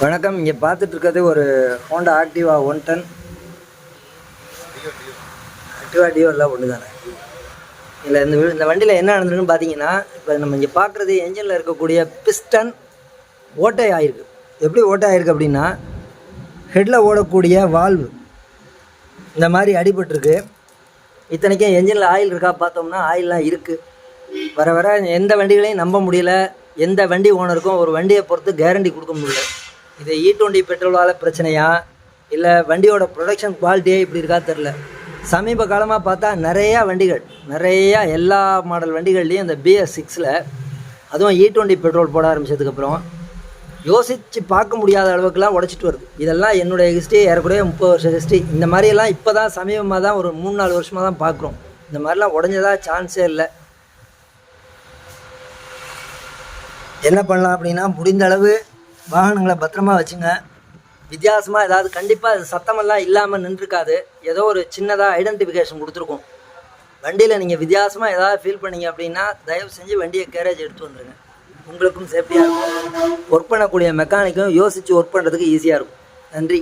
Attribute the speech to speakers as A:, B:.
A: வணக்கம். இங்கே பார்த்துட்டு இருக்கிறது ஒரு Honda Activa one ton. Activa Dio எல்லாம் ஒன்று தானே இல்லை இந்த இந்த வண்டியில் என்ன நடந்திருக்குன்னு பார்த்தீங்கன்னா இப்போ நம்ம இங்கே பார்க்குறது என்ஜினில் இருக்கக்கூடிய பிஸ்டன் ஓட்டை ஆயிருக்கு. எப்படி ஓட்டை ஆயிருக்கு அப்படின்னா ஹெட்டில் ஓடக்கூடிய வால்வு இந்த மாதிரி அடிபட்டிருக்கு. இத்தனைக்கும் என்ஜினில் ஆயில் இருக்கா பார்த்தோம்னா ஆயிலெலாம் இருக்குது வர வர எந்த வண்டிகளையும் நம்ப முடியல. எந்த வண்டி ஓனருக்கும் ஒரு வண்டியை பொறுத்து கேரண்டி கொடுக்க முடியல. இது e இ டுவெண்ட்டி பெட்ரோலால் பிரச்சனையா? இல்லை வண்டியோட ப்ரொடக்ஷன் குவாலிட்டியே இப்படி இருக்கா தெரில சமீப காலமாக பார்த்தா நிறையா வண்டிகள் நிறையா எல்லா மாடல் வண்டிகள்லேயும் இந்த பிஎஸ் சிக்ஸில் அதுவும் இ டுவெண்ட்டி பெட்ரோல் போட ஆரம்பிச்சதுக்கப்புறம் யோசித்து பார்க்க முடியாத அளவுக்குலாம் உடச்சிட்டு வருது. இதெல்லாம் என்னுடைய ஹிஸ்ட்ரி ஏறக்குறைய முப்பது வருஷம் ஹிஸ்ட்ரி இந்த மாதிரியெல்லாம் இப்போ தான் சமீபமாக தான் ஒரு மூணு நாலு வருஷமாக தான் பார்க்குறோம். இந்த மாதிரிலாம் உடஞ்சதா சான்ஸே இல்லை. என்ன பண்ணலாம் அப்படின்னா முடிந்த அளவு வாகனங்களை பத்திரமா வச்சுங்க. வித்தியாசமாக ஏதாவது கண்டிப்பாக அது சத்தமெல்லாம் இல்லாமல் நின்றுருக்காது. ஏதோ ஒரு சின்னதாக ஐடென்டிஃபிகேஷன் கொடுத்துருக்கோம். வண்டியில் நீங்கள் வித்தியாசமாக ஏதாவது ஃபீல் பண்ணீங்க அப்படின்னா தயவு செஞ்சு வண்டியை கேரேஜ் எடுத்து வந்துடுங்க உங்களுக்கும் சேஃப்டியாக இருக்கும். ஒர்க் பண்ணக்கூடிய மெக்கானிக்கும் யோசித்து ஒர்க் பண்ணுறதுக்கு ஈஸியாக இருக்கும். நன்றி.